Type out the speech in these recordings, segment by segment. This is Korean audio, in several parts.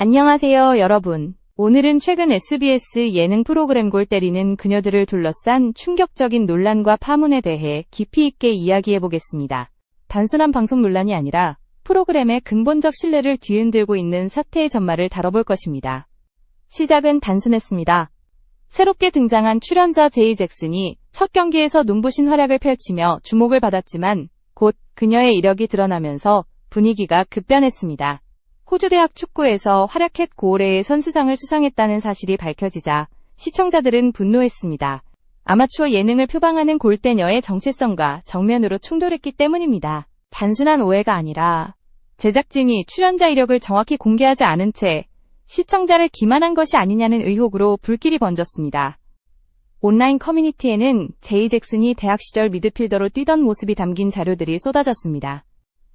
안녕하세요, 여러분. 오늘은 최근 SBS 예능 프로그램 골 때리는 그녀들을 둘러싼 충격적인 논란과 파문에 대해 깊이 있게 이야기해 보겠습니다. 단순한 방송 논란이 아니라 프로그램의 근본적 신뢰를 뒤흔들고 있는 사태의 전말을 다뤄볼 것입니다. 시작은 단순했습니다. 새롭게 등장한 출연자 제이 잭슨이 첫 경기에서 눈부신 활약을 펼치며 주목을 받았지만 곧 그녀의 이력이 드러나면서 분위기가 급변했습니다. 호주 대학 축구에서 활약했고 올해의 선수상을 수상했다는 사실이 밝혀지자 시청자들은 분노했습니다. 아마추어 예능을 표방하는 골대녀의 정체성과 정면으로 충돌했기 때문입니다. 단순한 오해가 아니라 제작진이 출연자 이력을 정확히 공개하지 않은 채 시청자를 기만한 것이 아니냐는 의혹으로 불길이 번졌습니다. 온라인 커뮤니티에는 제이 잭슨이 대학 시절 미드필더로 뛰던 모습이 담긴 자료들이 쏟아졌습니다.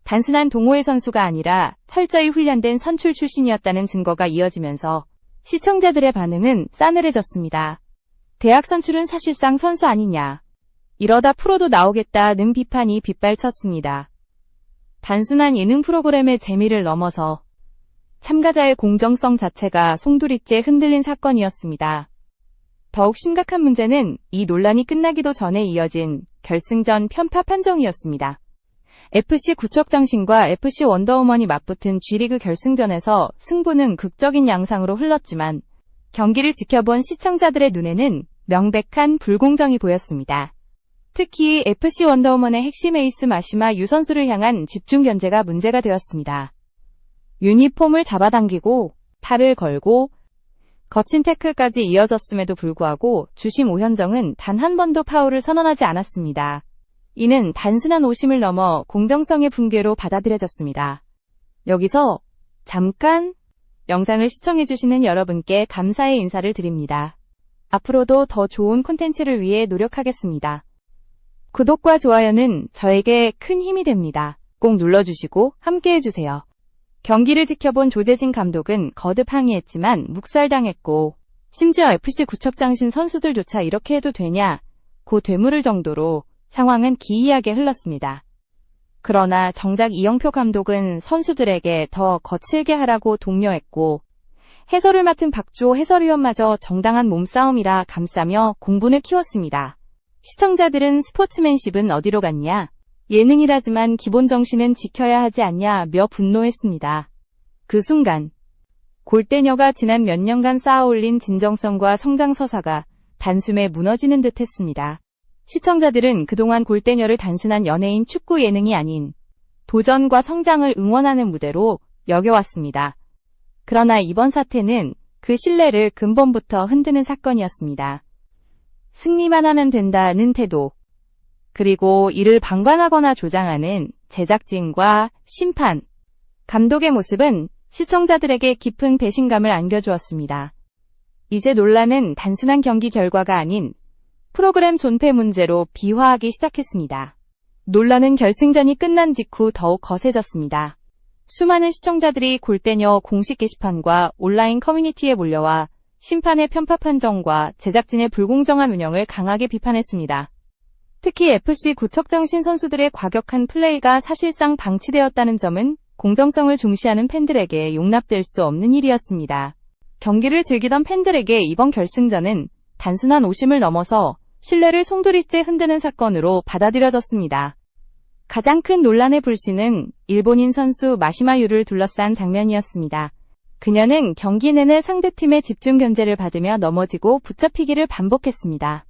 단순한 동호회 선수가 아니라 철저히 훈련된 선출 출신이었다는 증거가 이어지면서 시청자들의 반응은 싸늘해졌습니다. 대학 선출은 사실상 선수 아니냐. 이러다 프로도 나오겠다는 비판이 빗발쳤습니다. 단순한 예능 프로그램의 재미를 넘어서 참가자의 공정성 자체가 송두리째 흔들린 사건이었습니다. 더욱 심각한 문제는 이 논란이 끝나기도 전에 이어진 결승전 편파 판정이었습니다. FC 구척장신과 FC 원더우먼이 맞붙은 G리그 결승전에서 승부는 극적인 양상으로 흘렀지만 경기를 지켜본 시청자들의 눈에는 명백한 불공정이 보였습니다. 특히 FC 원더우먼의 핵심 에이스 마시마 유 선수를 향한 집중 견제가 문제가 되었습니다. 유니폼을 잡아당기고 팔을 걸고 거친 태클까지 이어졌음에도 불구하고 주심 오현정은 단 한 번도 파울을 선언하지 않았습니다. 이는 단순한 오심을 넘어 공정성의 붕괴로 받아들여졌습니다. 여기서 잠깐 영상을 시청해주시는 여러분께 감사의 인사를 드립니다. 앞으로도 더 좋은 콘텐츠를 위해 노력하겠습니다. 구독과 좋아요는 저에게 큰 힘이 됩니다. 꼭 눌러주시고 함께해주세요. 경기를 지켜본 조재진 감독은 거듭 항의했지만 묵살당했고 심지어 FC 구척장신 선수들조차 이렇게 해도 되냐 고 되물을 정도로 상황은 기이하게 흘렀습니다. 그러나 정작 이영표 감독은 선수들에게 더 거칠게 하라고 독려했고 해설을 맡은 박주호 해설위원마저 정당한 몸싸움이라 감싸며 공분을 키웠습니다. 시청자들은 스포츠맨십은 어디로 갔냐? 예능이라지만 기본 정신은 지켜야 하지 않냐며 분노했습니다. 그 순간 골대녀가 지난 몇 년간 쌓아올린 진정성과 성장 서사가 단숨에 무너지는 듯 했습니다. 시청자들은 그동안 골대녀를 단순한 연예인 축구 예능이 아닌 도전과 성장을 응원하는 무대로 여겨왔습니다. 그러나 이번 사태는 그 신뢰를 근본부터 흔드는 사건이었습니다. 승리만 하면 된다는 태도, 그리고 이를 방관하거나 조장하는 제작진과 심판, 감독의 모습은 시청자들에게 깊은 배신감을 안겨주었습니다. 이제 논란은 단순한 경기 결과가 아닌 프로그램 존폐 문제로 비화하기 시작했습니다. 논란은 결승전이 끝난 직후 더욱 거세졌습니다. 수많은 시청자들이 골대녀 공식 게시판과 온라인 커뮤니티에 몰려와 심판의 편파 판정과 제작진의 불공정한 운영을 강하게 비판했습니다. 특히 FC 구척장신 선수들의 과격한 플레이가 사실상 방치되었다는 점은 공정성을 중시하는 팬들에게 용납될 수 없는 일이었습니다. 경기를 즐기던 팬들에게 이번 결승전은 단순한 오심을 넘어서 신뢰를 송두리째 흔드는 사건으로 받아들여졌습니다. 가장 큰 논란의 불씨는 일본인 선수 마시마유를 둘러싼 장면이었습니다. 그녀는 경기 내내 상대팀의 집중 견제를 받으며 넘어지고 붙잡히기를 반복했습니다.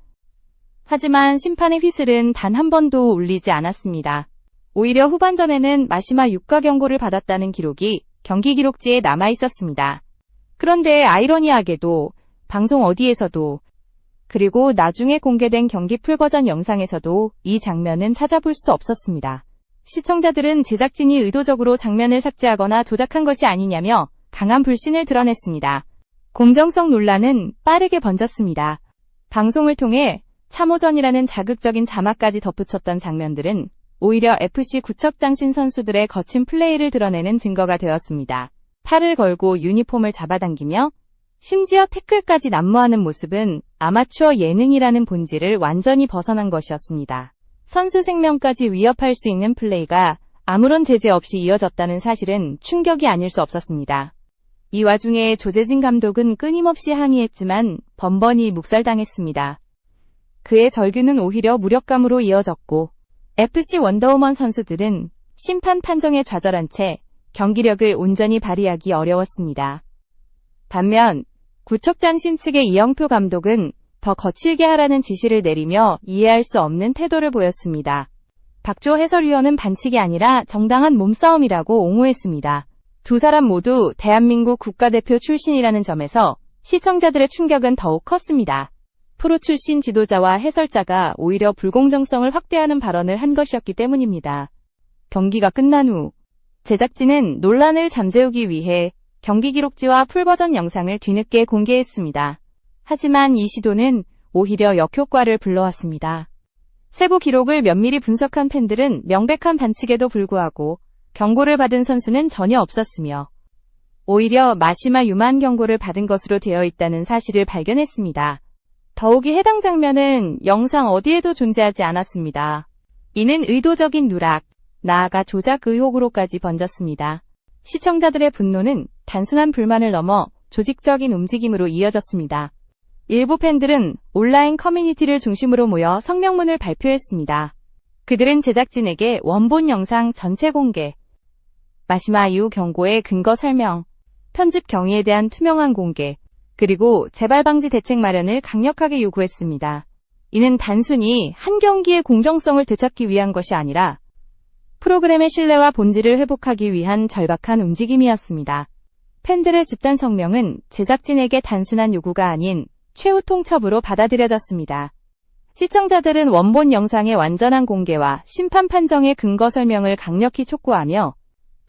하지만 심판의 휘슬은 단 한 번도 울리지 않았습니다. 오히려 후반전에는 마시마 6가 경고를 받았다는 기록이 경기 기록지에 남아 있었습니다. 그런데 아이러니하게도 방송 어디에서도 그리고 나중에 공개된 경기 풀 버전 영상에서도 이 장면은 찾아볼 수 없었습니다. 시청자들은 제작진이 의도적으로 장면을 삭제하거나 조작한 것이 아니냐며 강한 불신을 드러냈습니다. 공정성 논란은 빠르게 번졌습니다. 방송을 통해 참호전이라는 자극적인 자막까지 덧붙였던 장면들은 오히려 FC 구척장신 선수들의 거친 플레이를 드러내는 증거가 되었습니다. 팔을 걸고 유니폼을 잡아당기며 심지어 태클까지 난무하는 모습은 아마추어 예능이라는 본질을 완전히 벗어난 것이었습니다. 선수 생명까지 위협할 수 있는 플레이가 아무런 제재 없이 이어졌다는 사실은 충격이 아닐 수 없었습니다. 이 와중에 조재진 감독은 끊임없이 항의했지만 번번이 묵살당했습니다. 그의 절규는 오히려 무력감으로 이어졌고 FC 원더우먼 선수들은 심판 판정에 좌절한 채 경기력을 온전히 발휘하기 어려웠습니다. 반면 구척장신 측의 이영표 감독은 더 거칠게 하라는 지시를 내리며 이해할 수 없는 태도를 보였습니다. 박조 해설위원은 반칙이 아니라 정당한 몸싸움이라고 옹호했습니다. 두 사람 모두 대한민국 국가대표 출신이라는 점에서 시청자들의 충격은 더욱 컸습니다. 프로 출신 지도자와 해설자가 오히려 불공정성을 확대하는 발언을 한 것이었기 때문입니다. 경기가 끝난 후 제작진은 논란을 잠재우기 위해 경기 기록지와 풀버전 영상을 뒤늦게 공개했습니다. 하지만 이 시도는 오히려 역효과를 불러왔습니다. 세부 기록을 면밀히 분석한 팬들은 명백한 반칙에도 불구하고 경고를 받은 선수는 전혀 없었으며 오히려 마시마 유만 경고를 받은 것으로 되어 있다는 사실을 발견했습니다. 더욱이 해당 장면은 영상 어디에도 존재하지 않았습니다. 이는 의도적인 누락, 나아가 조작 의혹으로까지 번졌습니다. 시청자들의 분노는 단순한 불만을 넘어 조직적인 움직임으로 이어졌습니다. 일부 팬들은 온라인 커뮤니티를 중심으로 모여 성명문을 발표했습니다. 그들은 제작진에게 원본 영상 전체 공개, 마시마 이후 경고의 근거 설명, 편집 경위에 대한 투명한 공개, 그리고 재발 방지 대책 마련을 강력하게 요구했습니다. 이는 단순히 한 경기의 공정성을 되찾기 위한 것이 아니라 프로그램의 신뢰와 본질을 회복하기 위한 절박한 움직임이었습니다. 팬들의 집단 성명은 제작진에게 단순한 요구가 아닌 최후 통첩으로 받아들여졌습니다. 시청자들은 원본 영상의 완전한 공개와 심판 판정의 근거 설명을 강력히 촉구하며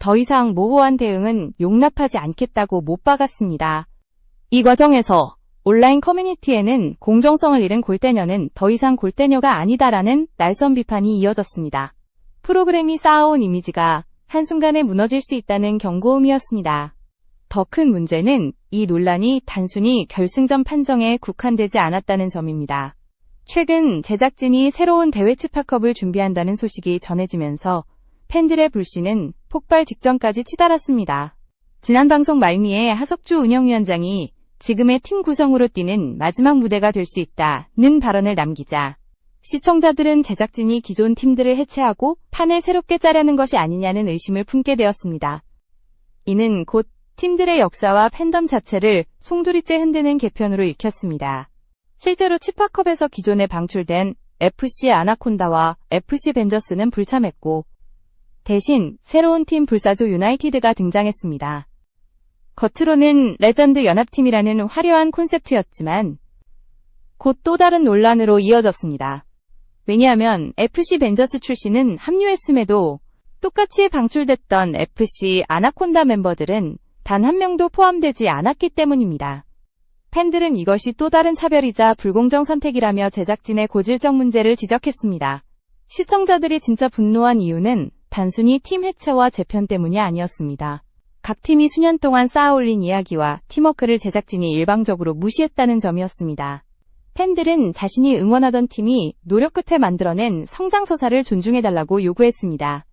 더 이상 모호한 대응은 용납하지 않겠다고 못 박았습니다. 이 과정에서 온라인 커뮤니티에는 공정성을 잃은 골대녀는 더 이상 골대녀가 아니다라는 날선 비판이 이어졌습니다. 프로그램이 쌓아온 이미지가 한순간에 무너질 수 있다는 경고음이었습니다. 더 큰 문제는 이 논란이 단순히 결승전 판정에 국한되지 않았다는 점입니다. 최근 제작진이 새로운 대회 치파컵을 준비한다는 소식이 전해지면서 팬들의 불씨는 폭발 직전까지 치달았습니다. 지난 방송 말미에 하석주 운영위원장이 지금의 팀 구성으로 뛰는 마지막 무대가 될 수 있다는 발언을 남기자 시청자들은 제작진이 기존 팀들을 해체하고 판을 새롭게 짜려는 것이 아니냐는 의심을 품게 되었습니다. 이는 곧 팀들의 역사와 팬덤 자체를 송두리째 흔드는 개편으로 읽혔습니다. 실제로 치파컵에서 기존에 방출된 FC 아나콘다와 FC 벤저스는 불참했고 대신 새로운 팀 불사조 유나이티드가 등장했습니다. 겉으로는 레전드 연합팀이라는 화려한 콘셉트였지만 곧 또 다른 논란으로 이어졌습니다. 왜냐하면 FC 벤저스 출신은 합류했음에도 똑같이 방출됐던 FC 아나콘다 멤버들은 단 한 명도 포함되지 않았기 때문입니다. 팬들은 이것이 또 다른 차별이자 불공정 선택이라며 제작진의 고질적 문제를 지적했습니다. 시청자들이 진짜 분노한 이유는 단순히 팀 해체와 재편 때문이 아니었습니다. 각 팀이 수년 동안 쌓아올린 이야기와 팀워크를 제작진이 일방적으로 무시했다는 점이었습니다. 팬들은 자신이 응원하던 팀이 노력 끝에 만들어낸 성장서사를 존중해달라고 요구했습니다.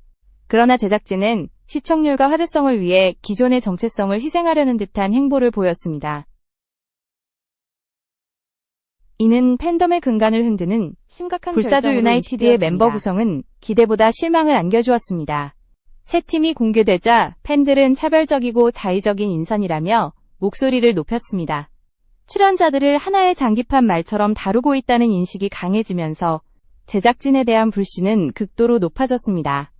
그러나 제작진은 시청률과 화제성을 위해 기존의 정체성을 희생하려는 듯한 행보를 보였습니다. 이는 팬덤의 근간을 흔드는 심각한 불사조 유나이티드의. 멤버 구성은 기대보다 실망을 안겨주었습니다. 새 팀이 공개되자 팬들은 차별적이고 자의적인 인선이라며 목소리를 높였습니다. 출연자들을 하나의 장기판 말처럼 다루고 있다는 인식이 강해지면서 제작진에 대한 불신은 극도로 높아졌습니다.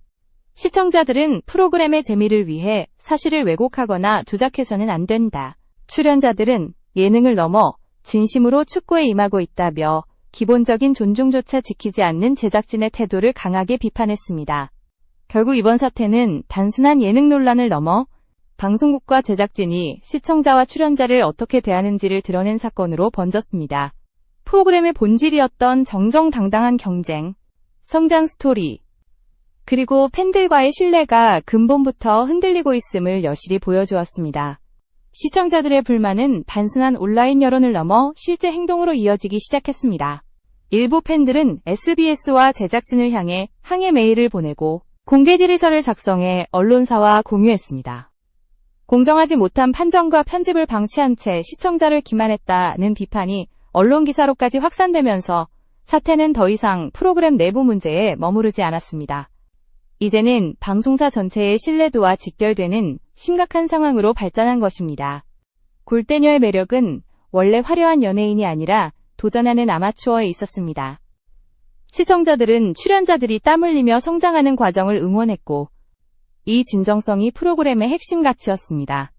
시청자들은 프로그램의 재미를 위해 사실을 왜곡하거나 조작해서는 안 된다. 출연자들은 예능을 넘어 진심으로 축구에 임하고 있다며 기본적인 존중조차 지키지 않는 제작진의 태도를 강하게 비판했습니다. 결국 이번 사태는 단순한 예능 논란을 넘어 방송국과 제작진이 시청자와 출연자를 어떻게 대하는지를 드러낸 사건으로 번졌습니다. 프로그램의 본질이었던 정정당당한 경쟁, 성장 스토리, 그리고 팬들과의 신뢰가 근본부터 흔들리고 있음을 여실히 보여주었습니다. 시청자들의 불만은 단순한 온라인 여론을 넘어 실제 행동으로 이어지기 시작했습니다. 일부 팬들은 SBS와 제작진을 향해 항해 메일을 보내고 공개 질의서를 작성해 언론사와 공유했습니다. 공정하지 못한 판정과 편집을 방치한 채 시청자를 기만했다는 비판이 언론 기사로까지 확산되면서 사태는 더 이상 프로그램 내부 문제에 머무르지 않았습니다. 이제는 방송사 전체의 신뢰도와 직결되는 심각한 상황으로 발전한 것입니다. 골대녀의 매력은 원래 화려한 연예인이 아니라 도전하는 아마추어에 있었습니다. 시청자들은 출연자들이 땀 흘리며 성장하는 과정을 응원했고, 이 진정성이 프로그램의 핵심 가치였습니다.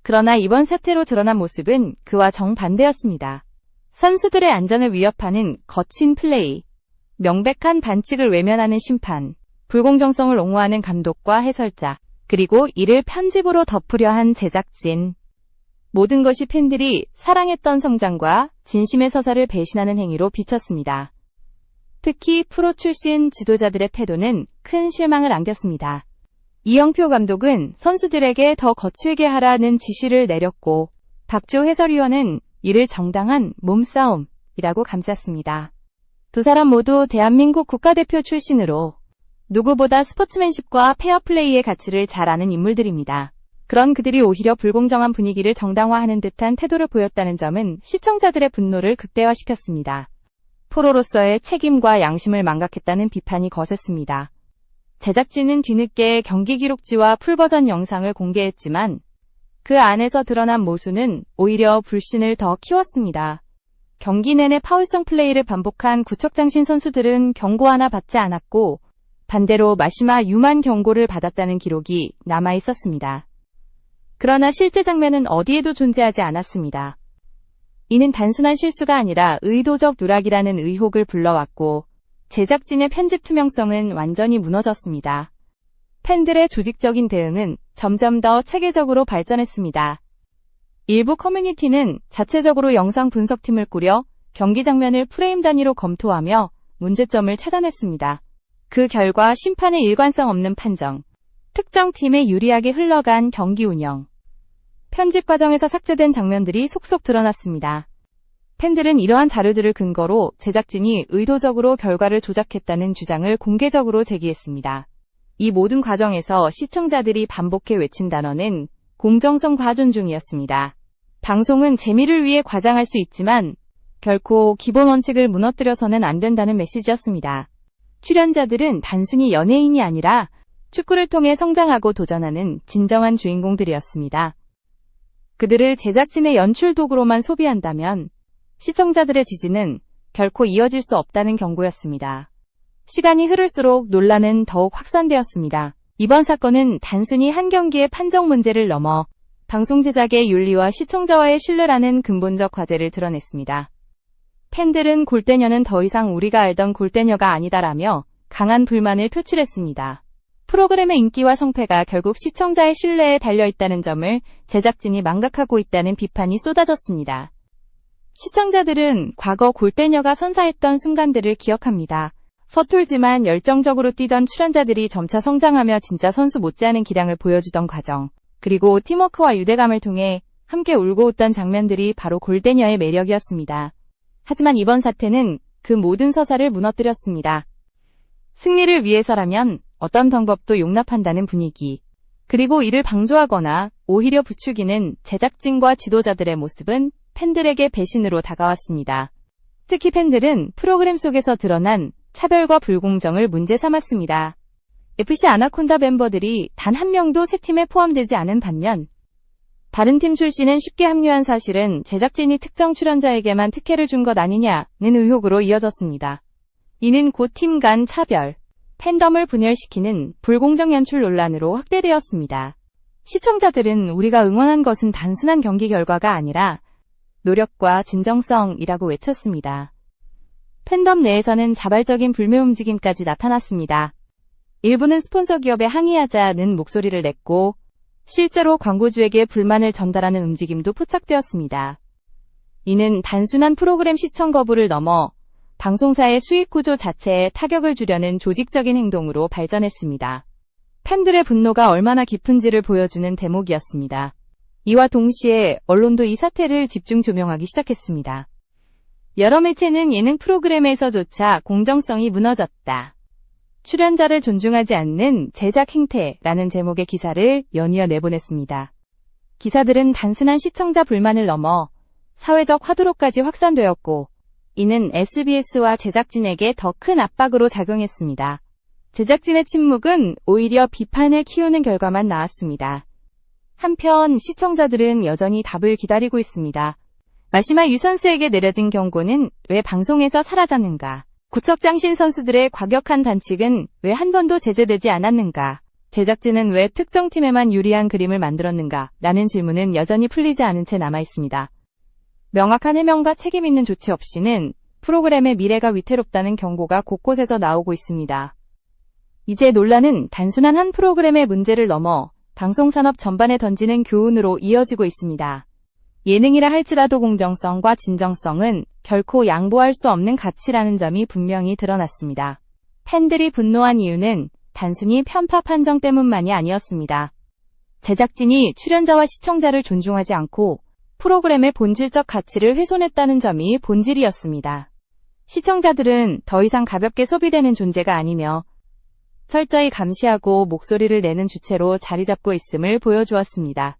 그러나 이번 사태로 드러난 모습은 그와 정반대였습니다. 선수들의 안전을 위협하는 거친 플레이, 명백한 반칙을 외면하는 심판, 불공정성을 옹호하는 감독과 해설자, 그리고 이를 편집으로 덮으려 한 제작진. 모든 것이 팬들이 사랑했던 성장과 진심의 서사를 배신하는 행위로 비쳤습니다. 특히 프로 출신 지도자들의 태도는 큰 실망을 안겼습니다. 이영표 감독은 선수들에게 더 거칠게 하라는 지시를 내렸고, 박조 해설위원은 이를 정당한 몸싸움이라고 감쌌습니다. 두 사람 모두 대한민국 국가대표 출신으로 누구보다 스포츠맨십과 페어플레이의 가치를 잘 아는 인물들입니다. 그런 그들이 오히려 불공정한 분위기를 정당화하는 듯한 태도를 보였다는 점은 시청자들의 분노를 극대화시켰습니다. 프로로서의 책임과 양심을 망각했다는 비판이 거셌습니다. 제작진은 뒤늦게 경기 기록지와 풀버전 영상을 공개했지만 그 안에서 드러난 모순은 오히려 불신을 더 키웠습니다. 경기 내내 파울성 플레이를 반복한 구척장신 선수들은 경고 하나 받지 않았고 반대로 마시마 유만 경고를 받았다는 기록이 남아 있었습니다. 그러나 실제 장면은 어디에도 존재하지 않았습니다. 이는 단순한 실수가 아니라 의도적 누락이라는 의혹을 불러왔고 제작진의 편집 투명성은 완전히 무너졌습니다. 팬들의 조직적인 대응은 점점 더 체계적으로 발전했습니다. 일부 커뮤니티는 자체적으로 영상 분석팀을 꾸려 경기 장면을 프레임 단위로 검토하며 문제점을 찾아냈습니다. 그 결과 심판의 일관성 없는 판정, 특정 팀에 유리하게 흘러간 경기 운영, 편집 과정에서 삭제된 장면들이 속속 드러났습니다. 팬들은 이러한 자료들을 근거로 제작진이 의도적으로 결과를 조작했다는 주장을 공개적으로 제기했습니다. 이 모든 과정에서 시청자들이 반복해 외친 단어는 공정성과 존중이었습니다. 방송은 재미를 위해 과장할 수 있지만 결코 기본 원칙을 무너뜨려서는 안 된다는 메시지였습니다. 출연자들은 단순히 연예인이 아니라 축구를 통해 성장하고 도전하는 진정한 주인공들이었습니다. 그들을 제작진의 연출 도구로만 소비한다면 시청자들의 지지는 결코 이어질 수 없다는 경고였습니다. 시간이 흐를수록 논란은 더욱 확산되었습니다. 이번 사건은 단순히 한 경기의 판정 문제를 넘어 방송 제작의 윤리와 시청자와의 신뢰라는 근본적 과제를 드러냈습니다. 팬들은 골대녀는 더 이상 우리가 알던 골대녀가 아니다라며 강한 불만을 표출했습니다. 프로그램의 인기와 성패가 결국 시청자의 신뢰에 달려있다는 점을 제작진이 망각하고 있다는 비판이 쏟아졌습니다. 시청자들은 과거 골대녀가 선사했던 순간들을 기억합니다. 서툴지만 열정적으로 뛰던 출연자들이 점차 성장하며 진짜 선수 못지않은 기량을 보여주던 과정, 그리고 팀워크와 유대감을 통해 함께 울고 웃던 장면들이 바로 골대녀의 매력이었습니다. 하지만 이번 사태는 그 모든 서사를 무너뜨렸습니다. 승리를 위해서라면 어떤 방법도 용납한다는 분위기. 그리고 이를 방조하거나 오히려 부추기는 제작진과 지도자들의 모습은 팬들에게 배신으로 다가왔습니다. 특히 팬들은 프로그램 속에서 드러난 차별과 불공정을 문제 삼았습니다. FC 아나콘다 멤버들이 단 한 명도 새 팀에 포함되지 않은 반면 다른 팀 출신은 쉽게 합류한 사실은 제작진이 특정 출연자에게만 특혜를 준 것 아니냐는 의혹으로 이어졌습니다. 이는 곧 팀 간 차별, 팬덤을 분열시키는 불공정 연출 논란으로 확대되었습니다. 시청자들은 우리가 응원한 것은 단순한 경기 결과가 아니라 노력과 진정성이라고 외쳤습니다. 팬덤 내에서는 자발적인 불매 움직임까지 나타났습니다. 일부는 스폰서 기업에 항의하자는 목소리를 냈고 실제로 광고주에게 불만을 전달하는 움직임도 포착되었습니다. 이는 단순한 프로그램 시청 거부를 넘어 방송사의 수익 구조 자체에 타격을 주려는 조직적인 행동으로 발전했습니다. 팬들의 분노가 얼마나 깊은지를 보여주는 대목이었습니다. 이와 동시에 언론도 이 사태를 집중 조명하기 시작했습니다. 여러 매체는 예능 프로그램에서조차 공정성이 무너졌다. 출연자를 존중하지 않는 제작 행태라는 제목의 기사를 연이어 내보냈습니다. 기사들은 단순한 시청자 불만을 넘어 사회적 화두로까지 확산되었고, 이는 SBS와 제작진에게 더 큰 압박으로 작용했습니다. 제작진의 침묵은 오히려 비판을 키우는 결과만 나왔습니다. 한편 시청자들은 여전히 답을 기다리고 있습니다. 마시마 유 선수에게 내려진 경고는 왜 방송에서 사라졌는가? 구척장신 선수들의 과격한 단칙은 왜 한 번도 제재되지 않았는가? 제작진은 왜 특정 팀에만 유리한 그림을 만들었는가? 라는 질문은 여전히 풀리지 않은 채 남아 있습니다. 명확한 해명과 책임 있는 조치 없이는 프로그램의 미래가 위태롭다는 경고가 곳곳에서 나오고 있습니다. 이제 논란은 단순한 한 프로그램의 문제를 넘어 방송산업 전반에 던지는 교훈으로 이어지고 있습니다. 예능이라 할지라도 공정성과 진정성은 결코 양보할 수 없는 가치라는 점이 분명히 드러났습니다. 팬들이 분노한 이유는 단순히 편파 판정 때문만이 아니었습니다. 제작진이 출연자와 시청자를 존중하지 않고 프로그램의 본질적 가치를 훼손했다는 점이 본질이었습니다. 시청자들은 더 이상 가볍게 소비되는 존재가 아니며 철저히 감시하고 목소리를 내는 주체로 자리 잡고 있음을 보여주었습니다.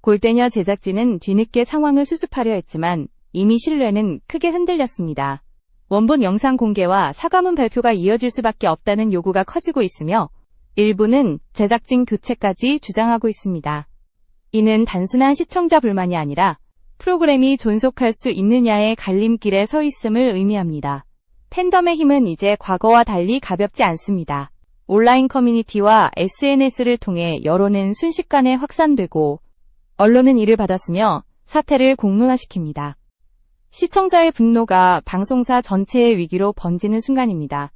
골대녀 제작진은 뒤늦게 상황을 수습하려 했지만 이미 신뢰는 크게 흔들렸습니다. 원본 영상 공개와 사과문 발표가 이어질 수밖에 없다는 요구가 커지고 있으며 일부는 제작진 교체까지 주장하고 있습니다. 이는 단순한 시청자 불만이 아니라 프로그램이 존속할 수 있느냐의 갈림길에 서 있음을 의미합니다. 팬덤의 힘은 이제 과거와 달리 가볍지 않습니다. 온라인 커뮤니티와 SNS를 통해 여론은 순식간에 확산되고 언론은 이를 받았으며 사태를 공론화시킵니다. 시청자의 분노가 방송사 전체의 위기로 번지는 순간입니다.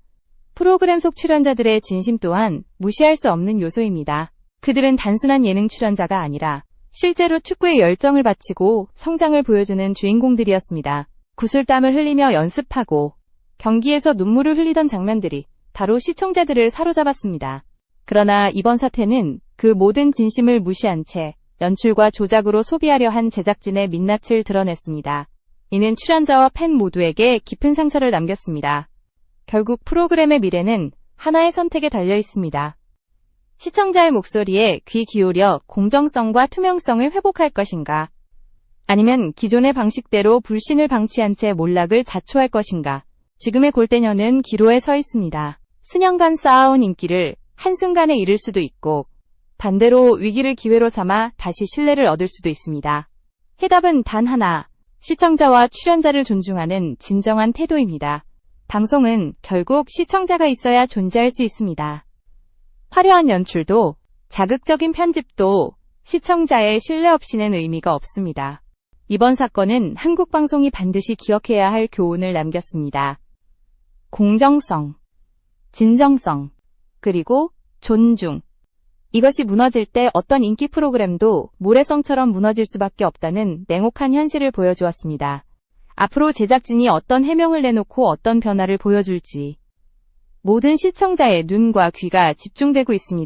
프로그램 속 출연자들의 진심 또한 무시할 수 없는 요소입니다. 그들은 단순한 예능 출연자가 아니라 실제로 축구에 열정을 바치고 성장을 보여주는 주인공들이었습니다. 구슬땀을 흘리며 연습하고 경기에서 눈물을 흘리던 장면들이 바로 시청자들을 사로잡았습니다. 그러나 이번 사태는 그 모든 진심을 무시한 채 연출과 조작으로 소비하려 한 제작진의 민낯을 드러냈습니다. 이는 출연자와 팬 모두에게 깊은 상처를 남겼습니다. 결국 프로그램의 미래는 하나의 선택에 달려 있습니다. 시청자의 목소리에 귀 기울여 공정성과 투명성을 회복할 것인가? 아니면 기존의 방식대로 불신을 방치한 채 몰락을 자초할 것인가? 지금의 골대녀는 기로에 서 있습니다. 수년간 쌓아온 인기를 한순간에 잃을 수도 있고, 반대로 위기를 기회로 삼아 다시 신뢰를 얻을 수도 있습니다. 해답은 단 하나, 시청자와 출연자를 존중하는 진정한 태도입니다. 방송은 결국 시청자가 있어야 존재할 수 있습니다. 화려한 연출도 자극적인 편집도 시청자의 신뢰 없이는 의미가 없습니다. 이번 사건은 한국 방송이 반드시 기억해야 할 교훈을 남겼습니다. 공정성, 진정성, 그리고 존중. 이것이 무너질 때 어떤 인기 프로그램도 모래성처럼 무너질 수밖에 없다는 냉혹한 현실을 보여주었습니다. 앞으로 제작진이 어떤 해명을 내놓고 어떤 변화를 보여줄지 모든 시청자의 눈과 귀가 집중되고 있습니다.